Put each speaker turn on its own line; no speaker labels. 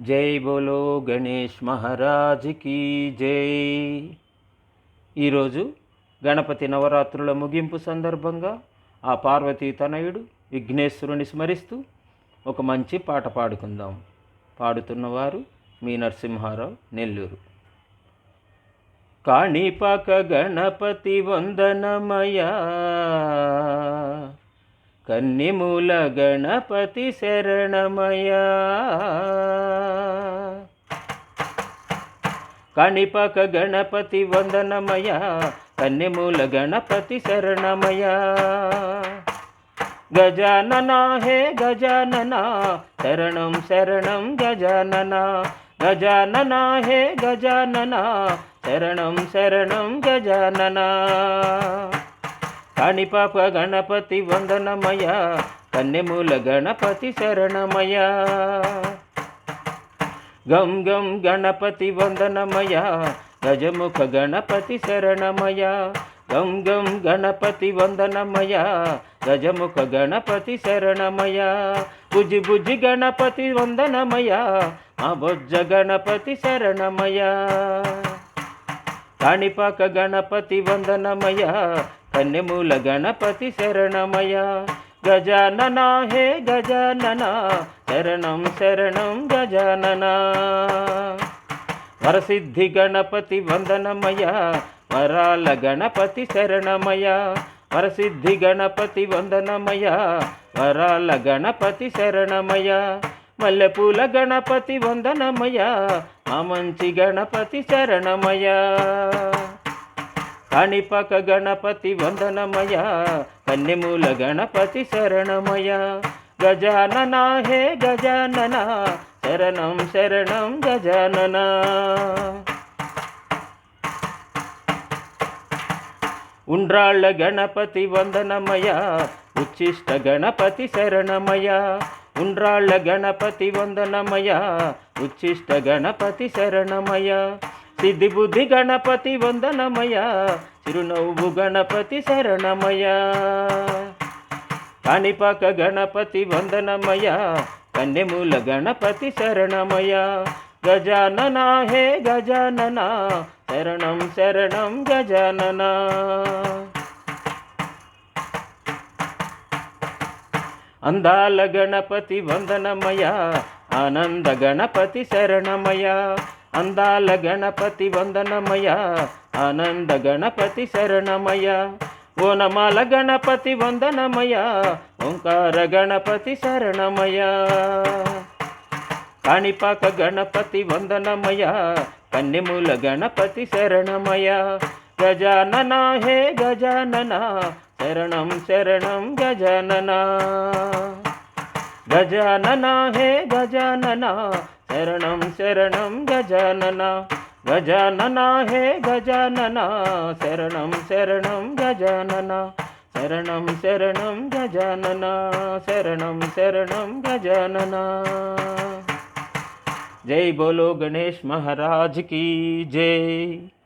జై బోలో గణేష్ మహారాజ్కి జై. ఈరోజు గణపతి నవరాత్రుల ముగింపు సందర్భంగా ఆ పార్వతీ తనయుడు విఘ్నేశ్వరుని స్మరిస్తూ ఒక మంచి పాట పాడుకుందాం. పాడుతున్నవారు మీ నరసింహారావు నెల్లూరు. కాణిపాక గణపతి వందనమయా కన్నిమూల గణపతి శరణమయా కణిపక గణపతి వందనమయ కన్నిమూల గణపతి శరణమయ గజాననా హే గజాననా. శరణం శరణం గజాననా. గజాననా హే గజాననా. శరణం శరణం గజాననా. కాణిపాప గణపతి వందనమయ కన్నెమూల గణపతి శరణమయ గం గం గణపతి వందనమయ గజముఖ గణపతి శరణమయ గం గం గణపతి వందనమయ గజముఖ గణపతి శరణమయ బుజి బుజి గణపతి వందనమయ మా గణపతి శరణమయ కాణిపాక గణపతి వందనమయ కన్యమూల గణపతి శరణమయ. గజానన హే గజానన శరణం శరణం గజానన. వరసిద్ధి గణపతి వందనమయ వరాల గణపతి శరణమయ. వరసిద్ధి గణపతి వందనమయ వరాల గణపతి శరణమయ. మల్లెపూల గణపతి వందనమయ మా మంచి గణపతి శరణమయ. అణిపక గణపతి వందనమయ కన్నెమూల గణపతి శరణమయ. గజానన హే గజానన శరణం శరణం గజానన. ఉండ్రాళ్ళ గణపతి వందనమయ ఉచ్చిష్ట గణపతి శరణమయ. ఉండ్రాళ్ళ గణపతి వందనమయ ఉచ్చిష్ట గణపతి శరణమయ. సిద్ధి బుద్ధి గణపతి వందనమయ చిరునవ్వు గణపతి శరణమయ. కాణిపాక గణపతి వందనమయ కన్నెమూల గణపతి శరణమయ. గజాననా హే గజాననా శరణం శరణం గజాననా. అందాల గణపతి వందనమయ ఆనంద గణపతి శరణమయ. అందాల గణపతి వందనమయ ఆనంద గణపతి శరణమయ ఓనమాల గణపతి వందనమయ ఓంకార గణపతి శరణమయ కాణిపాక గణపతి వందనమయ కన్నెమూల గణపతి శరణమయ గజానన హే గజానన శరణం శరణం గజానన. గజానన హే గజానన शरण शरण, गजानन। गजानना हे गजानना। शरण शरण, गजानना। शरण शरण, गजानना। शरण शरण, गजानना। जय बोलो गणेश महाराज की जय।